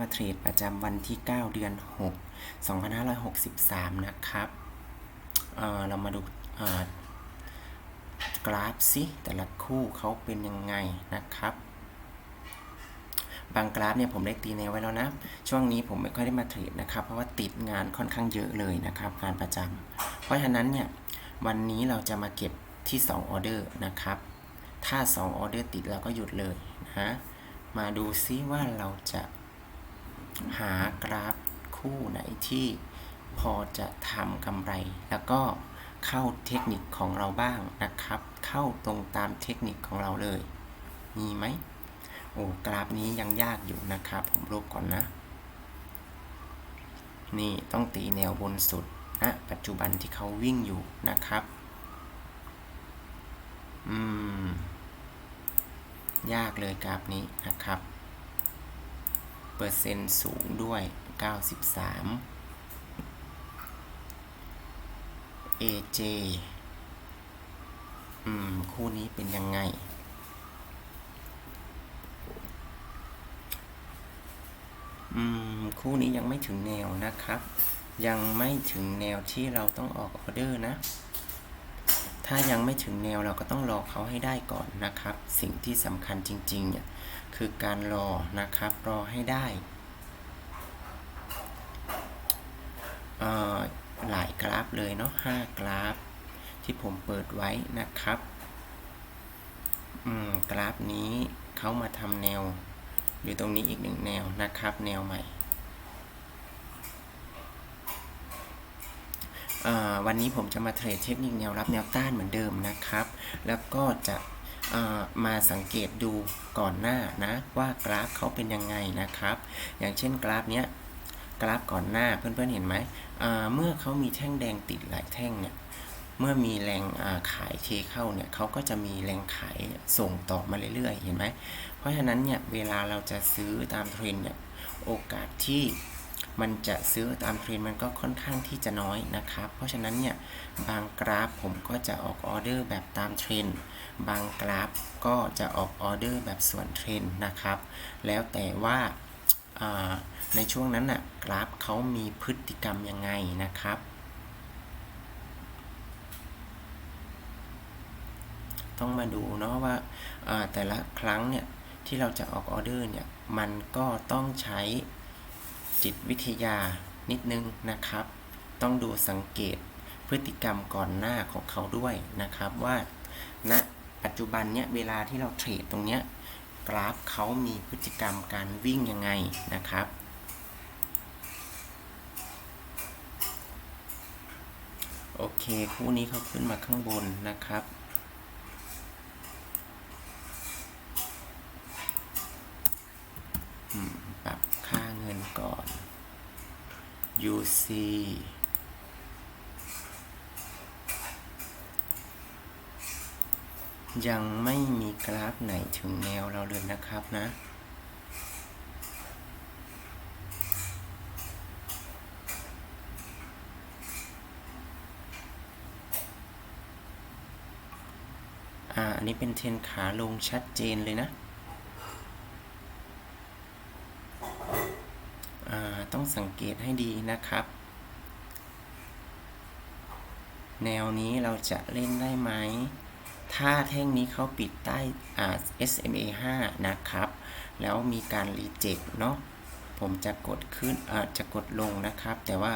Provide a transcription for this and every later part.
มาเทรดประจำวันที่ 9 เดือน 6 2563 นะครับเเรามาดูกราฟสิแต่ละคู่เขาเป็นยังไงนะครับ บางกราฟเนี่ยผมได้ตีแนวไว้แล้วนะ ช่วงนี้ผมไม่ค่อยได้มาเทรดนะครับ เพราะว่าติดงานค่อนข้างเยอะเลยนะครับงานประจำเพราะฉะนั้นเนี่ยวันนี้เราจะมาเก็บที่ 2 ออเดอร์นะครับ ถ้า 2 ออเดอร์ติดเราก็หยุดเลยนะมาดูซิว่าเราจะ หากราฟคู่ไหนที่พอจะทำกำไร แล้วก็เข้าเทคนิคของเราบ้างนะครับ เข้าตรงตามเทคนิคของเราเลย มีไหมโอ้กราฟนี้ยังยากอยู่นะครับ ผมลบก่อนนะ นี่ต้องตีแนวบนสุดนะปัจจุบันที่เขาวิ่งอยู่นะครับ อืม ยากเลยกราฟนี้นะครับ เปอร์เซ็นต์สูงด้วย 93 AJ อืม คู่นี้เป็นยังไง อืม คู่นี้ยังไม่ถึงแนวนะครับ ยังไม่ถึงแนวที่เราต้องออกออเดอร์นะ ถ้ายังไม่ถึงแนวเราก็ต้องรอเขาให้ได้ก่อนนะครับ สิ่งที่สำคัญจริงๆเนี่ยคือการรอนะครับรอให้ได้อ่อหลายกราฟเลยเนาะห้ากราฟ ที่ผมเปิดไว้นะครับอืมกราฟนี้เขามาทำแนว อยู่ตรงนี้อีกหนึ่งแนวนะครับ แนวใหม่อ่า วันนี้ผมจะมาเทรดเทคนิคแนวรับแนวต้านเหมือนเดิมนะครับ แล้วก็จะมาสังเกตดูก่อนหน้านะว่ากราฟเขาเป็นยังไงนะครับ อย่างเช่นกราฟเนี้ยกราฟก่อนหน้าเพื่อนๆเห็นไหมเมื่อเขามีแท่งแดงติดหลายแท่งเนี่ยเมื่อมีแรงขายเทเข้าเนี่ยเขาก็จะมีแรงขายส่งต่อมาเรื่อยๆ เห็นไหมเพราะฉะนั้นเนี่ยเวลาเราจะซื้อตามเทรนเนี่ยโอกาสที่ มันจะซื้อตามเทรนด์มันก็ค่อนข้างที่จะน้อยนะครับ เพราะฉะนั้นเนี่ยบางกราฟผมก็จะออกออเดอร์แบบตามเทรนด์บางกราฟก็จะออกออเดอร์แบบส่วนเทรนด์นะครับ แล้วแต่ว่าในช่วงนั้นน่ะกราฟเขามีพฤติกรรมยังไงนะครับ ต้องมาดูเนาะว่าอ่าแต่ละครั้งเนี่ยที่เราจะออกออเดอร์เนี่ยมันก็ต้องใช้ จิตวิทยานิดนึงนะครับ ต้องดูสังเกตพฤติกรรมก่อนหน้าของเขาด้วยนะครับว่าณนะปัจจุบันเนี่ยเวลาที่เราเทรดตรงเนี้ยกราฟเขามีพฤติกรรมการวิ่งยังไงนะครับ โอเค คู่นี้เขาขึ้นมาข้างบนนะครับ อืม ก่อน UC ยังไม่มีกราฟไหนถึงแนวเราเลยนะครับนะอ่าอันนี้เป็นเทนขาลงชัดเจนเลยนะ อ่า ต้อง สังเกตให้ดีนะครับ แนวนี้เราจะเล่นได้ไหม ถ้าแท่งนี้เขาปิดใต้ SMA 5 นะครับ แล้วมีการรีเจ็คเนาะผมจะกดขึ้นอาจะกดลงนะครับ แต่ว่า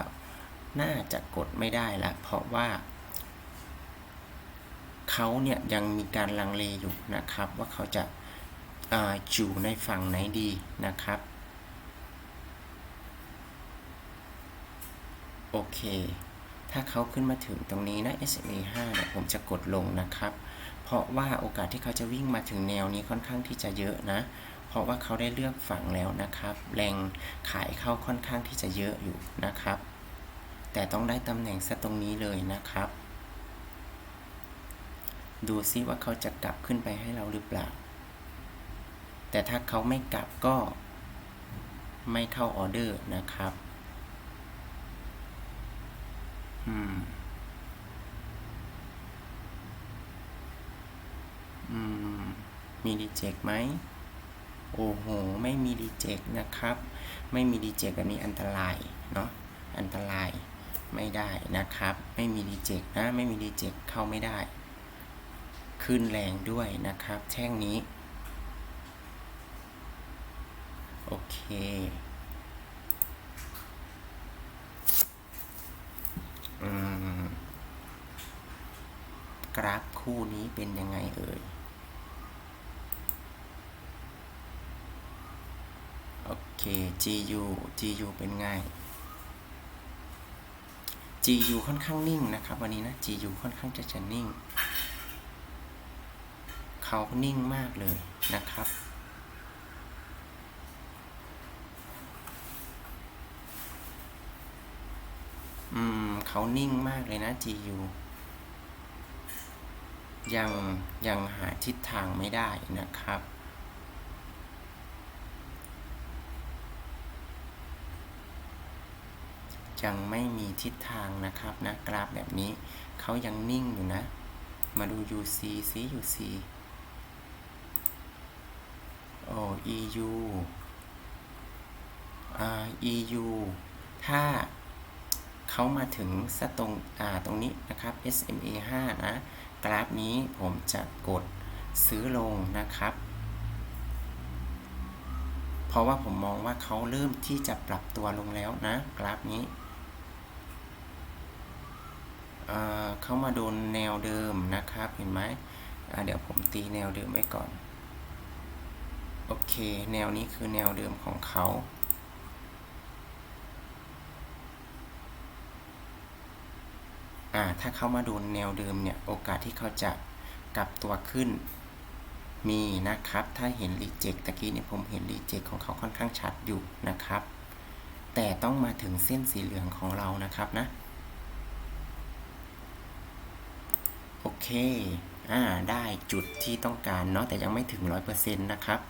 น่าจะกดไม่ได้ละเพราะว่าเขาเนี่ยยังมีการลังเลอยู่นะครับ ว่าเขาจะอาอยู่ในฝั่งไหนดีนะครับ โอเค ถ้าเขาขึ้นมาถึงตรงนี้นะ SMA 5เนี่ยผมจะกดลงนะครับ เพราะว่าโอกาสที่เขาจะวิ่งมาถึงแนวนี้ค่อนข้างที่จะเยอะนะ เพราะว่าเขาได้เลือกฝั่งแล้วนะครับ แรงขายเข้าค่อนข้างที่จะเยอะอยู่นะครับ แต่ต้องได้ตำแหน่งซะตรงนี้เลยนะครับ ดูซิว่าเขาจะกลับขึ้นไปให้เราหรือเปล่า แต่ถ้าเขาไม่กลับก็ไม่เข้าออเดอร์นะครับ อืม อืม มีรีเจ็คไหม โอ้โห ไม่มีรีเจ็คนะครับ ไม่มีดีเจกแบบนี้อันตราย เนาะ อันตราย ไม่ได้นะครับ ไม่มีดีเจกนะ ไม่มีดีเจกเข้าไม่ได้ ขึ้นแรงด้วยนะครับ แท่งนี้ โอเค อืม กราฟคู่นี้เป็นยังไงเอ่ย โอเค GU GU เป็นไง GU ค่อนข้างนิ่งนะครับวันนี้นะ GU ค่อนข้างจะจะนิ่ง เขานิ่งมากเลยนะครับ อืม เขานิ่งมากเลยนะ GU ยังยังหาทิศทางไม่ได้นะครับ ยังไม่มีทิศทางนะครับนะกราฟแบบนี้เขายังนิ่งอยู่นะ มาดู UC ซิ UC โอ้ EU อ่า EU ถ้า เขามาถึงสตรงตรงนี้นะครับ SMA 5 นะ กราฟนี้ผมจะกดซื้อลงนะครับ เพราะว่าผมมองว่าเขาเริ่มที่จะปรับตัวลงแล้วนะ กราฟนี้เข้ามาโดนแนวเดิมนะครับ เห็นไหมเดี๋ยวผมตีแนวเดิมไว้ก่อน โอเค แนวนี้คือแนวเดิมของเขา อ่า ถ้าเขามาโดนแนวเดิมเนี่ยโอกาสที่เขาจะกลับตัวขึ้นมีนะครับ ถ้าเห็นรีเจ็คตะกี้เนี่ยผมเห็นรีเจ็คของเขาค่อนข้างชัดอยู่นะครับ แต่ต้องมาถึงเส้นสีเหลืองของเรานะครับนะ โอเคอ่าได้จุดที่ต้องการเนาะแต่ยังไม่ถึง 100%นะครับ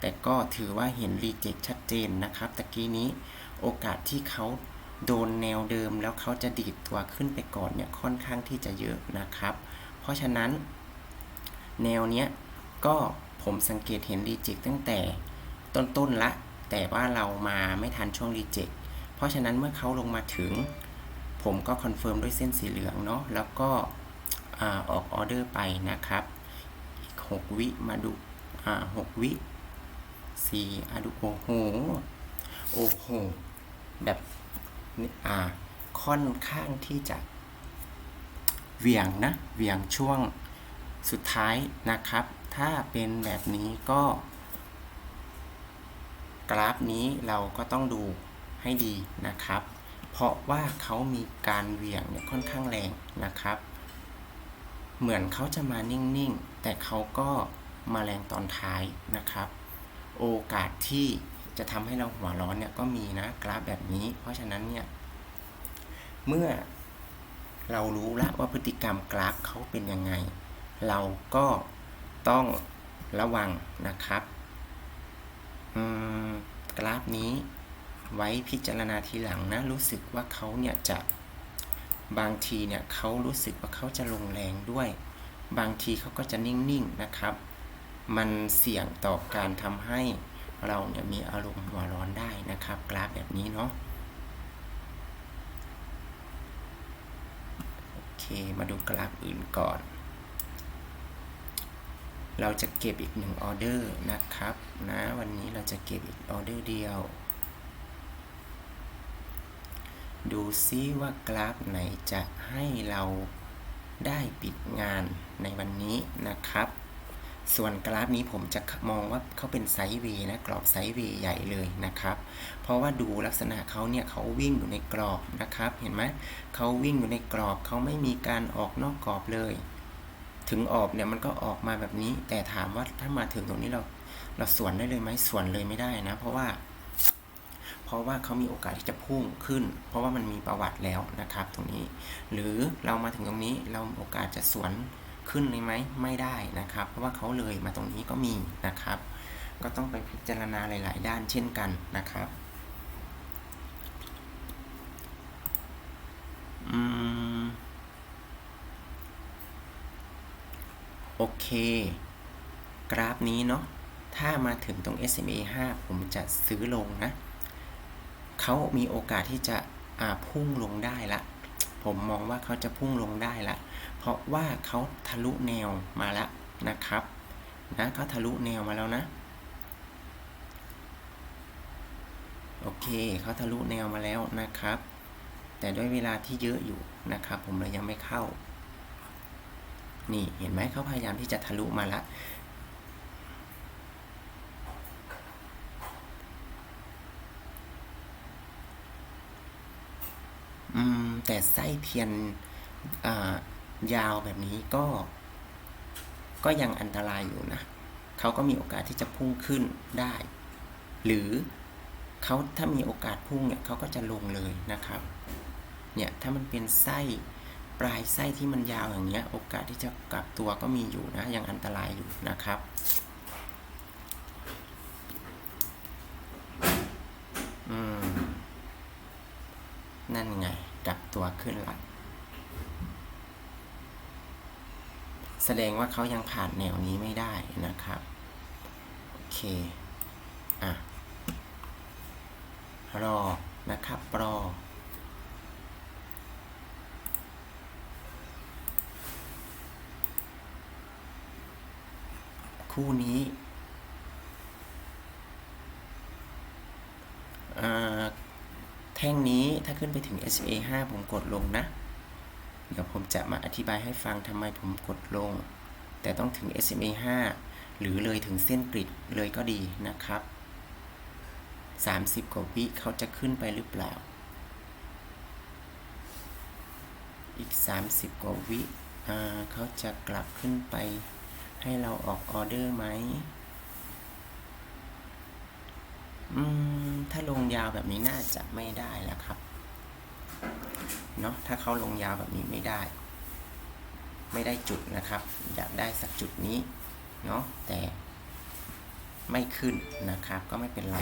แต่ก็ถือว่าเห็นรีเจ็คชัดเจนนะครับ ตะกี้นี้โอกาสที่เขา โดนแนวเดิมแล้วเขาจะดีดตัวขึ้นไปก่อนเนี่ยค่อนข้างที่จะเยอะนะครับ เพราะฉะนั้น แนวเนี้ยก็ผมสังเกตเห็นรีเจ็คตั้งแต่ต้นๆละ แต่ว่าเรามาไม่ทันช่วงรีเจ็คเพราะฉะนั้นเมื่อเขาลงมาถึง ผมก็คอนเฟิร์มด้วยเส้นสีเหลืองเนาะแล้วก็ออกออเดอร์ไปนะครับอีก6วิมาดูอ่า6วิสี่อะดูโอ้โหโอ้โหแบบ ค่อนข้างที่จะเวียงนะเวียงช่วงสุดท้ายนะครับ ถ้าเป็นแบบนี้ก็ กราฟนี้เราก็ต้องดูให้ดีนะครับ เพราะว่าเขามีการเวียงเนี่ยค่อนข้างแรงนะครับ เหมือนเขาจะมานิ่ง ๆ แต่เขาก็มาแรงตอนท้ายนะครับ โอกาสที่ จะทำให้เราหัวร้อนเนี่ยก็มีนะกราฟแบบนี้ เพราะฉะนั้นเนี่ยเมื่อเรารู้แล้วว่าพฤติกรรมกราฟเขาเป็นยังไง เราก็ต้องระวังนะครับกราฟนี้ไว้พิจารณาทีหลังนะ รู้สึกว่าเขาเนี่ยจะบางทีเนี่ยเขารู้สึกว่าเขาจะลงแรงด้วย บางทีเขาก็จะนิ่งๆนะครับ มันเสี่ยงต่อการทำให้ เราเนี่ยมีอารมณ์หัวร้อนได้นะครับ กราฟแบบนี้เนาะโอเคมาดูกราฟอื่นก่อน เราจะเก็บอีกหนึ่งออเดอร์นะครับนะวันนี้เราจะเก็บอีกออเดอร์เดียว ดูซิว่ากราฟไหนจะให้เราได้ปิดงานในวันนี้นะครับ ส่วนกราฟนี้ผมจะมองว่าเขาเป็นไซด์เวย์นะกรอบไซด์เวย์ใหญ่เลยนะครับ เพราะว่าดูลักษณะเขาเนี่ยเขาวิ่งอยู่ในกรอบนะครับ เห็นไหมเขาวิ่งอยู่ในกรอบเขาไม่มีการออกนอกกรอบเลย ถึงออกเนี่ยมันก็ออกมาแบบนี้ แต่ถามว่าถ้ามาถึงตรงนี้เราเราสวนได้เลยไหมสวนเลยไม่ได้นะ เพราะว่า เพราะว่าเขามีโอกาสที่จะพุ่งขึ้น เพราะว่ามันมีประวัติแล้วนะครับ ตรงนี้ หรือเรามาถึงตรงนี้เราโอกาสจะสวน ขึ้นเลยไหมไม่ได้นะครับ เพราะว่าเขาเลยมาตรงนี้ก็มีนะครับ ก็ต้องไปพิจารณาหลาย ๆ ด้านเช่นกันนะครับอืมโอเค กราฟนี้เนาะถ้ามาถึงตรง SMA 5 ผมจะซื้อลงนะ เขามีโอกาสที่จะพุ่งลงได้ละ ผมมองว่าเขาจะพุ่งลงได้ละ เพราะว่าเขาทะลุแนวมาแล้วนะครับนะเขาทะลุแนวมาแล้วนะ โอเคเขาทะลุแนวมาแล้วนะครับ แต่ด้วยเวลาที่เยอะอยู่นะครับ ผมเลยยังไม่เข้า นี่เห็นไหมเขาพยายามที่จะทะลุมาละ อืม แต่ไส้เทียนยาวแบบนี้ก็ ก็ยังอันตรายอยู่นะเขาก็มีโอกาสที่จะพุ่งขึ้นได้ หรือเขาถ้ามีโอกาสพุ่งเนี่ยเขาก็จะลงเลยนะครับ เนี่ยถ้ามันเป็นไส้ปลายไส้ที่มันยาวอย่างเงี้ย โอกาสที่จะกลับตัวก็มีอยู่นะยังอันตรายอยู่นะครับอืมนั่นไง ขึ้นละแสดงว่าเขายังผ่านแนวนี้ไม่ได้นะครับ โอเค อะ รอ นะครับ รอคู่นี้อ่าแท่งนี้ถ้าขึ้น ไปถึง SMA 5 ผมกดลงนะ เดี๋ยวผมจะมาอธิบายให้ฟังทำไมผมกดลง แต่ต้องถึง SMA 5 หรือเลยถึงเส้นกริดเลยก็ดีนะครับ 30 กว่าวิเขาจะขึ้นไปหรือเปล่า อีก 30 กว่าวิาเขาจะกลับขึ้นไปให้เราออกออเดอร์ไหมอืมถ้าลงยาวแบบนี้น่าจะไม่ได้แล้วครับ เนาะถ้าเขาลงยาวแบบนี้ไม่ได้ ไม่ได้จุดนะครับ อยากได้สักจุดนี้เนาะแต่ไม่ขึ้นนะครับ ก็ไม่เป็นไร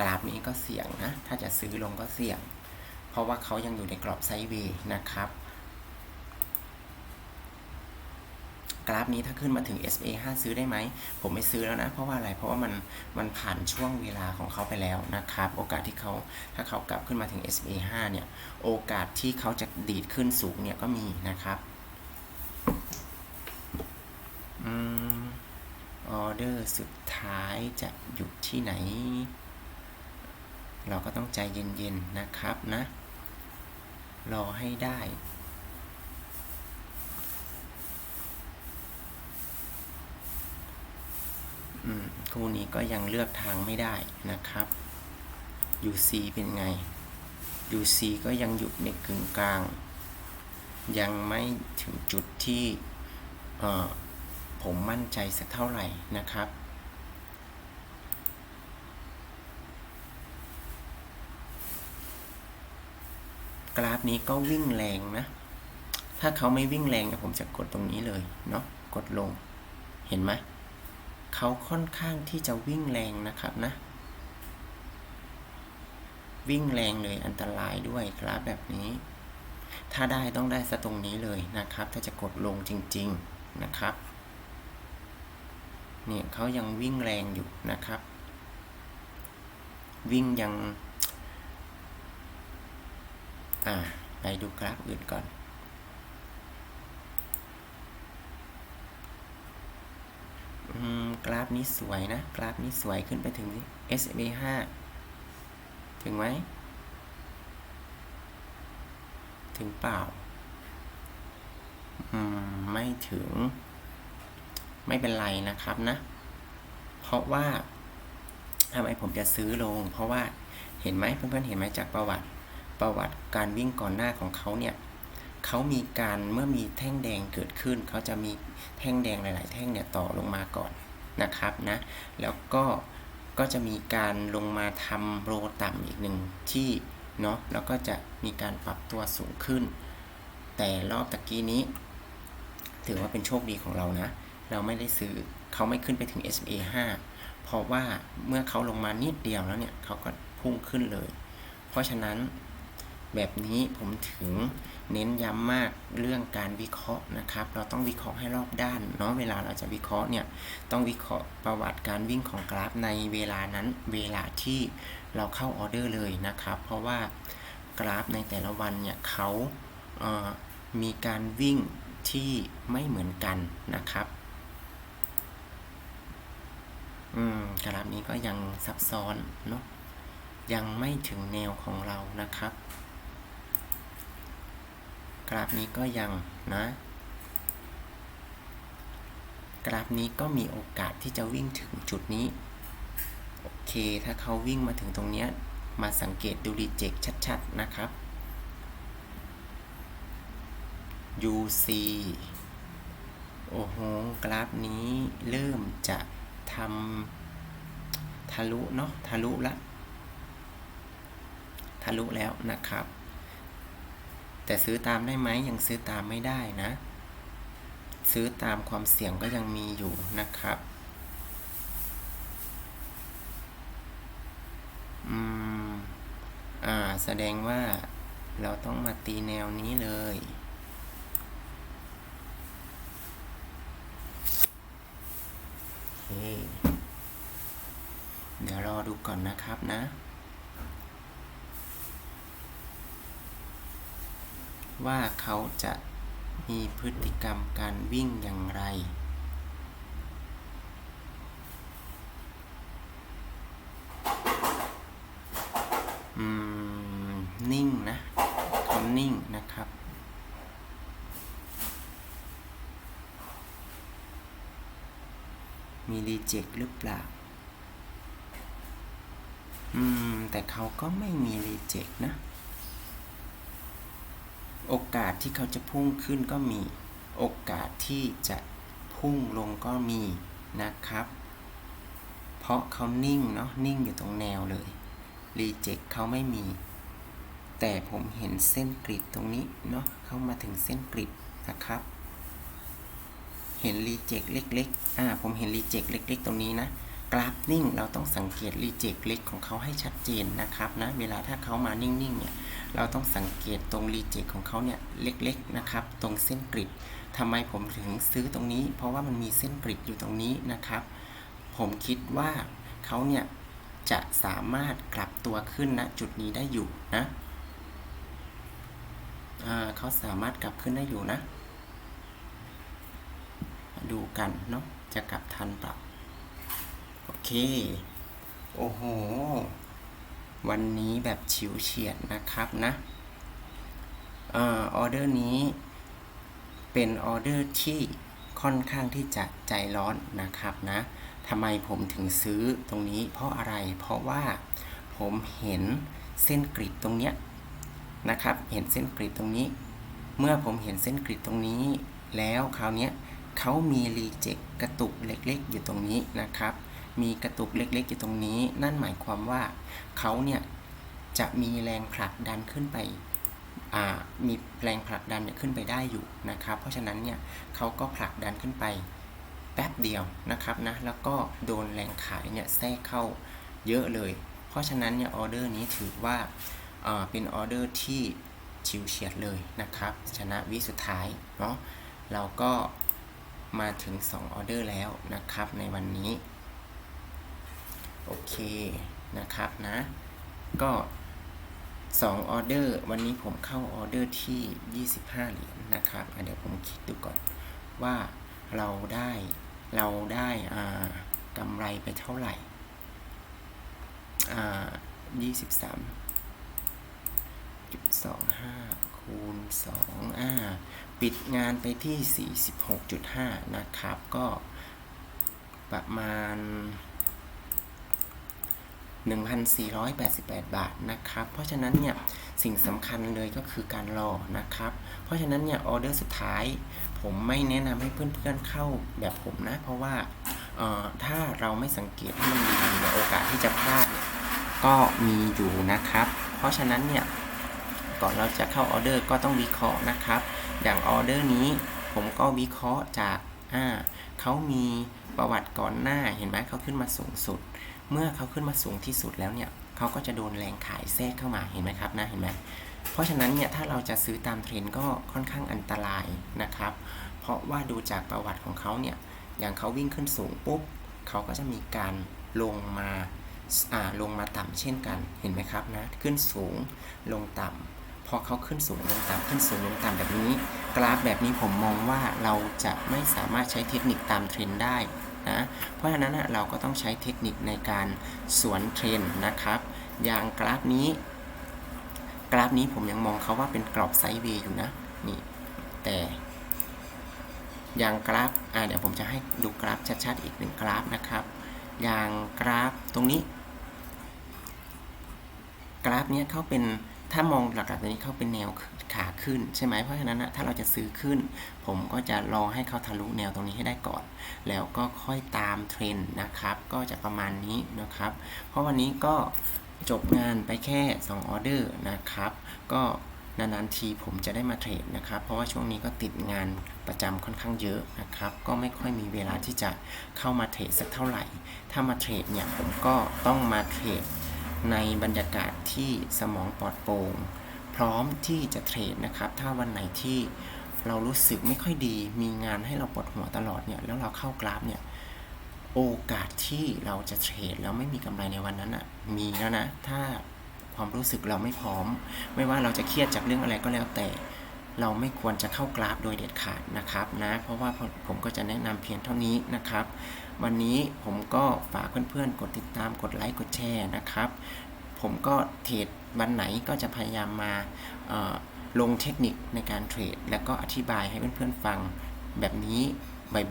กราฟนี้ก็เสี่ยงนะ ถ้าจะซื้อลงก็เสี่ยง เพราะว่าเขายังอยู่ในกรอบไซด์เวย์นะครับ กราฟนี้ถ้าขึ้นมาถึง SA 5ซื้อได้ไหม ผมไม่ซื้อแล้วนะ เพราะว่าอะไร เพราะว่ามันมันผ่านช่วงเวลาของเขาไปแล้วนะครับ โอกาสที่เขาถ้าเขากลับขึ้นมาถึง SA 5เนี่ย โอกาสที่เขาจะดีดขึ้นสูงเนี่ยก็มีนะครับอืมออเดอร์สุดท้ายจะอยู่ที่ไหน เราก็ต้องใจเย็นๆนะครับนะ รอให้ได้ อืม คู่นี้ก็ยังเลือกทางไม่ได้นะครับ UC เป็นไง UC ก็ยังอยู่ในกึ่งกลาง ยังไม่ถึงจุดที่ผมมั่นใจสักเท่าไหร่นะครับ กราฟนี้ก็วิ่งแรงนะ ถ้าเขาไม่วิ่งแรงเนี่ยผมจะกดตรงนี้เลยเนาะ กดลง เห็นไหม เขาค่อนข้างที่จะวิ่งแรงนะครับนะ วิ่งแรงเลยอันตรายด้วยกราฟแบบนี้ ถ้าได้ต้องได้ซะตรงนี้เลยนะครับ ถ้าจะกดลงจริง ๆนะครับ เนี่ยเขายังวิ่งแรงอยู่นะครับ วิ่งยัง อ่าไปดูกราฟอื่นก่อน อืม กราฟนี้สวยนะ กราฟนี้สวยขึ้นไปถึง SMA 5ถึงไหม ถึงเปล่าอืมไม่ถึง ไม่เป็นไรนะครับนะ เพราะว่าทำไมผมจะซื้อลง เพราะว่าเห็นไหมเพื่อนๆเห็นไหมจากประวัติประวัติการวิ่งก่อนหน้าของเขาเนี่ย เขามีการเมื่อมีแท่งแดงเกิดขึ้น เขาจะมีแท่งแดงหลาย ๆ แท่งเนี่ยต่อลงมาก่อนนะครับนะแล้วก็ก็จะมีการลงมาทำโรต่ำอีกหนึ่งที่เนาะแล้วก็จะมีการปรับตัวสูงขึ้น แต่รอบตะกี้นี้ ถือว่าเป็นโชคดีของเรานะ เราไม่ได้ซื้อเขาไม่ขึ้นไปถึง SMA 5 เพราะว่าเมื่อเขาลงมานิดเดียวแล้วเนี่ยเขาก็พุ่งขึ้นเลย เพราะฉะนั้นแบบนี้ผมถึง เน้นย้ำมากเรื่องการวิเคราะห์นะครับ เราต้องวิเคราะห์ให้รอบด้านเนาะเวลาเราจะวิเคราะห์เนี่ยต้องวิเคราะห์ประวัติการวิ่งของกราฟในเวลานั้นเวลาที่เราเข้าออเดอร์เลยนะครับ เพราะว่ากราฟในแต่ละวันเนี่ยเขาเมีการวิ่งที่ไม่เหมือนกันนะครับอืมกราฟนี้ก็ยังซับซ้อนเนาะยังไม่ถึงแนวของเรานะครับ กราฟนี้ก็ยังนะ กราฟนี้ก็มีโอกาสที่จะวิ่งถึงจุดนี้โอเค ถ้าเขาวิ่งมาถึงตรงนี้มาสังเกตดูรีเจ็คชัดๆนะครับ UC โอ้โห กราฟนี้เริ่มจะทำทะลุเนาะทะลุละ ทะลุแล้วนะครับ แต่ซื้อตามได้ไหมยังซื้อตามไม่ได้นะ ซื้อตามความเสี่ยงก็ยังมีอยู่นะครับอืมอ่าแสดงว่าเราต้องมาตีแนวนี้เลยโอเคเดี๋ยวรอดูก่อนนะครับนะ ว่าเขาจะมีพฤติกรรมการวิ่งอย่างไร อืม นิ่งนะเขานิ่งนะครับมีรีเจ็คหรือเปล่า อืม แต่เขาก็ไม่มีรีเจ็คนะ โอกาสที่เขาจะพุ่งขึ้นก็มี โอกาสที่จะพุ่งลงก็มีนะครับ เพราะเขานิ่งเนาะนิ่งอยู่ตรงแนวเลยรีเจ็คเขาไม่มี แต่ผมเห็นเส้นกริดตรงนี้เนาะเข้ามาถึงเส้นกริดนะครับ เห็นรีเจ็คเล็กๆอ่าผมเห็นรีเจ็คเล็ก ๆ ตรงนี้นะ กราฟนิ่ง เราต้องสังเกตรีเจ็คเล็กของเขาให้ชัดเจนนะครับนะเวลาถ้าเขามานิ่งๆเนี่ยเราต้องสังเกตตรงรีเจ็คของเขาเนี่ยเล็กๆนะครับ ตรงเส้นกริดทำไมผมถึงซื้อตรงนี้ เพราะว่ามันมีเส้นกริดอยู่ตรงนี้นะครับ ผมคิดว่าเขาเนี่ยจะสามารถกลับตัวขึ้นณจุดนี้ได้อยู่นะเขาสามารถกลับขึ้นได้อยู่นะ ดูกันเนาะจะกลับทันเปล่า เค โอ้โห วันนี้แบบฉิวเฉียดนะครับนะออเดอร์นี้เป็นออเดอร์ที่ค่อนข้างที่จะใจร้อนนะครับนะทำไมผมถึงซื้อตรงนี้เพราะอะไร เพราะว่าผมเห็นเส้นกริดตรงเนี้ยนะครับ เห็นเส้นกริดตรงนี้ เมื่อผมเห็นเส้นกริดตรงนี้ แล้วคราวเนี้ยเขามีรีเจ็คกระตุกเล็กๆ อยู่ตรงนี้นะครับ มีกระตุกเล็กๆอยู่ตรงนี้ นั่นหมายความว่าเขาเนี่ยจะมีแรงผลักดันขึ้นไปมีแรงผลักดันเนี่ยขึ้นไปได้อยู่นะครับ เพราะฉะนั้นเนี่ยเขาก็ผลักดันขึ้นไปแป๊บเดียวนะครับนะ แล้วก็โดนแรงขายเนี่ยแทรกเข้าเยอะเลย เพราะฉะนั้นเนี่ยออเดอร์นี้ถือว่าอ่าเป็นออเดอร์ที่ชิวเฉียดเลยนะครับ ชนะวิสุดท้ายเนาะ เราก็มาถึง 2 ออเดอร์แล้วนะครับในวันนี้ โอเคนะครับนะ ก็2ออเดอร์วันนี้ผมเข้าออเดอร์ที่ 25 เหรียญนะครับเดี๋ยวผมคิดดูก่อนว่าเราได้เราได้อ่ากำไรไปเท่าไหร่อ่า23จุด25คูณ2อ่าปิดงานไปที่46.5นะครับ ก็ประมาณ 1,488 บาทนะครับ เพราะฉะนั้นเนี่ยสิ่งสำคัญเลยก็คือการรอนะครับ เพราะฉะนั้นเนี่ยออเดอร์สุดท้าย ผมไม่แนะนำให้เพื่อนๆเข้าแบบผมนะ เพราะว่าถ้าเราไม่สังเกตให้มันดีๆโอกาสที่จะพลาดก็มีอยู่นะครับ เพราะฉะนั้นเนี่ยก่อนเราจะเข้าออเดอร์ก็ต้องวิเคราะห์นะครับ อย่างออเดอร์นี้ผมก็วิเคราะห์จากอ่าเขามีประวัติก่อนหน้าเห็นไหมเขาขึ้นมาสูงสุด เมื่อเขาขึ้นมาสูงที่สุดแล้วเนี่ยเขาก็จะโดนแรงขายแทรกเข้ามาเห็นไหมครับนะเห็นไหมเพราะฉะนั้นเนี่ยถ้าเราจะซื้อตามเทรนก็ค่อนข้างอันตรายนะครับ เพราะว่าดูจากประวัติของเขาเนี่ยอย่างเขาวิ่งขึ้นสูงปุ๊บเขาก็จะมีการลงมาอ่าลงมาต่ำเช่นกันเห็นไหมครับนะขึ้นสูงลงต่ำพอเขาขึ้นสูงลงต่ำขึ้นสูงลงต่ำแบบนี้ กราฟแบบนี้ผมมองว่าเราจะไม่สามารถใช้เทคนิคตามเทรนได้ นะ เพราะฉะนั้นเราก็ต้องใช้เทคนิคในการสวนเทรนนะครับ อย่างกราฟนี้ กราฟนี้ผมยังมองเขาว่าเป็นกรอบไซด์เวย์อยู่นะนี่แต่อย่างกราฟอ่าเดี๋ยวผมจะให้ดูกราฟชัดๆอีกหนึ่งกราฟนะครับ อย่างกราฟตรงนี้ กราฟเนี้ยเขาเป็น ถ้ามองหลักๆตรงนี้เขาเป็นแนวขาขึ้นใช่ไหมเพราะฉะนั้นนะถ้าเราจะซื้อขึ้น ผมก็จะรอให้เขาทะลุแนวตรงนี้ให้ได้ก่อน แล้วก็ค่อยตามเทรนด์นะครับ ก็จะประมาณนี้นะครับ เพราะวันนี้ก็จบงานไปแค่ 2 ออเดอร์นะครับ ก็นานๆทีผมจะได้มาเทรดนะครับ เพราะว่าช่วงนี้ก็ติดงานประจำค่อนข้างเยอะนะครับ ก็ไม่ค่อยมีเวลาที่จะเข้ามาเทรดสักเท่าไหร่ ถ้ามาเทรดเนี่ยผมก็ต้องมาเทรด ในบรรยากาศที่สมองปลอดโปร่งพร้อมที่จะเทรดนะครับ ถ้าวันไหนที่เรารู้สึกไม่ค่อยดี มีงานให้เราปวดหัวตลอดเนี่ย แล้วเราเข้ากราฟเนี่ย โอกาสที่เราจะเทรดแล้วไม่มีกำไรในวันนั้นอะ มีแล้วนะ ถ้าความรู้สึกเราไม่พร้อม ไม่ว่าเราจะเครียดจากเรื่องอะไรก็แล้วแต่ เราไม่ควรจะเข้ากราฟโดยเด็ดขาดนะครับนะ เพราะว่าผมผมก็จะแนะนำเพียงเท่านี้นะครับ วันนี้ผมก็ฝากเพื่อนๆ กดติดตามกดไลค์กดแชร์นะครับ ผมก็เทรดวันไหนก็จะพยายามมาลงเทคนิคในการเทรด แล้วก็อธิบายให้เพื่อนๆฟังแบบนี้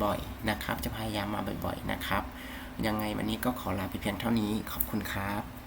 บ่อยๆนะครับ จะพยายามมาบ่อยๆนะครับ ยังไงวันนี้ก็ขอลาไปเพียงเท่านี้ขอบคุณครับ